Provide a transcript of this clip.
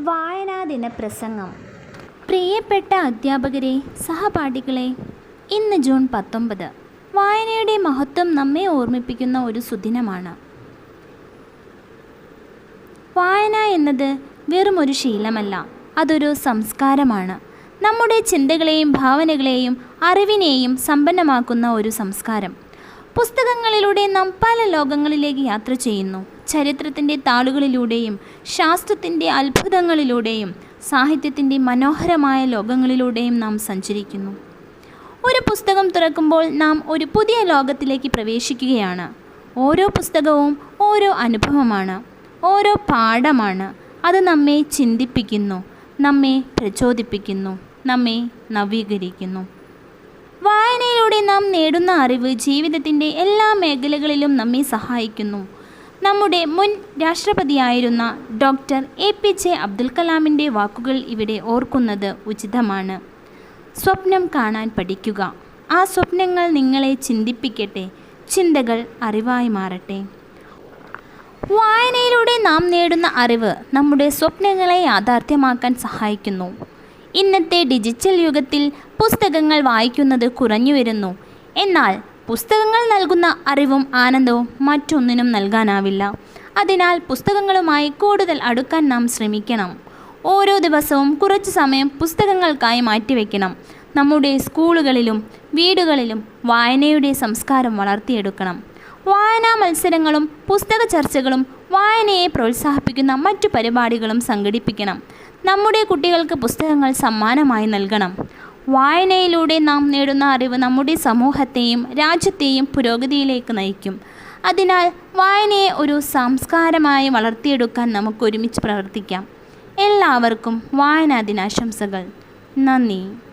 വായനാദിന പ്രസംഗം പ്രിയപ്പെട്ട അധ്യാപകരെ സഹപാഠികളെ ഇന്ന് ജൂൺ പത്തൊമ്പത്. വായനയുടെ മഹത്വം നമ്മെ ഓർമ്മിപ്പിക്കുന്ന ഒരു സുദിനമാണ്. വായന എന്നത് വെറും ഒരു ശീലമല്ല അതൊരു സംസ്കാരമാണ്. നമ്മുടെ ചിന്തകളെയും ഭാവനകളെയും അറിവിനെയും സമ്പന്നമാക്കുന്ന ഒരു സംസ്കാരം. പുസ്തകങ്ങളിലൂടെ നാം പല ലോകങ്ങളിലേക്ക് യാത്ര ചെയ്യുന്നു. ചരിത്രത്തിന്റെ താളുകളിലൂടെയും ശാസ്ത്രത്തിന്റെ അത്ഭുതങ്ങളിലൂടെയും സാഹിത്യത്തിന്റെ മനോഹരമായ ലോകങ്ങളിലൂടെയും നാം സഞ്ചരിക്കുന്നു. ഒരു പുസ്തകം തുറക്കുമ്പോൾ നാം ഒരു പുതിയ ലോകത്തിലേക്ക് പ്രവേശിക്കുകയാണ്. ഓരോ പുസ്തകവും ഓരോ അനുഭവമാണ്. ഓരോ പാഠമാണ്. അത് നമ്മെ ചിന്തിപ്പിക്കുന്നു നമ്മെ പ്രചോദിപ്പിക്കുന്നു നമ്മെ നവീകരിക്കുന്നു. നാം നേടുന്ന അറിവ് ജീവിതത്തിന്റെ എല്ലാ മേഖലകളിലും നമ്മെ സഹായിക്കുന്നു. നമ്മുടെ മുൻ രാഷ്ട്രപതിയായിരുന്ന doctor A P J Abdul കലാമിന്റെ വാക്കുകൾ ഇവിടെ ഓർക്കുന്നത് ഉചിതമാണ്. സ്വപ്നം കാണാൻ പഠിക്കുക. ആ സ്വപ്നങ്ങൾ നിങ്ങളെ ചിന്തിപ്പിക്കട്ടെ. ചിന്തകൾ അറിവായി മാറട്ടെ. വായനയിലൂടെ നാം നേടുന്ന അറിവ് നമ്മുടെ സ്വപ്നങ്ങളെ യാഥാർത്ഥ്യമാക്കാൻ സഹായിക്കുന്നു. ഇന്നത്തെ ഡിജിറ്റൽ യുഗത്തിൽ പുസ്തകങ്ങൾ വായിക്കുന്നത് കുറഞ്ഞു വരുന്നു. എന്നാൽ പുസ്തകങ്ങൾ നൽകുന്ന അറിവും ആനന്ദവും മറ്റൊന്നിനും നൽകാനാവില്ല. അതിനാൽ പുസ്തകങ്ങളുമായി കൂടുതൽ അടുക്കാൻ നാം ശ്രമിക്കണം. ഓരോ ദിവസവും കുറച്ച് സമയം പുസ്തകങ്ങൾക്കായി മാറ്റിവെക്കണം. നമ്മുടെ സ്കൂളുകളിലും വീടുകളിലും വായനയുടെ സംസ്കാരം വളർത്തിയെടുക്കണം. വായനാ മത്സരങ്ങളും പുസ്തക ചർച്ചകളും വായനയെ പ്രോത്സാഹിപ്പിക്കുന്ന മറ്റു പരിപാടികളും സംഘടിപ്പിക്കണം. നമ്മുടെ കുട്ടികൾക്ക് പുസ്തകങ്ങൾ സമ്മാനമായി നൽകണം. വായനയിലൂടെ നാം നേടുന്ന അറിവ് നമ്മുടെ സമൂഹത്തെയും രാജ്യത്തെയും പുരോഗതിയിലേക്ക് നയിക്കും. അതിനാൽ വായനയെ ഒരു സംസ്കാരമായി വളർത്തിയെടുക്കാൻ നമുക്ക് ഒരുമിച്ച് പ്രവർത്തിക്കാം. എല്ലാവർക്കും വായനാ ദിനാശംസകൾ. നന്ദി.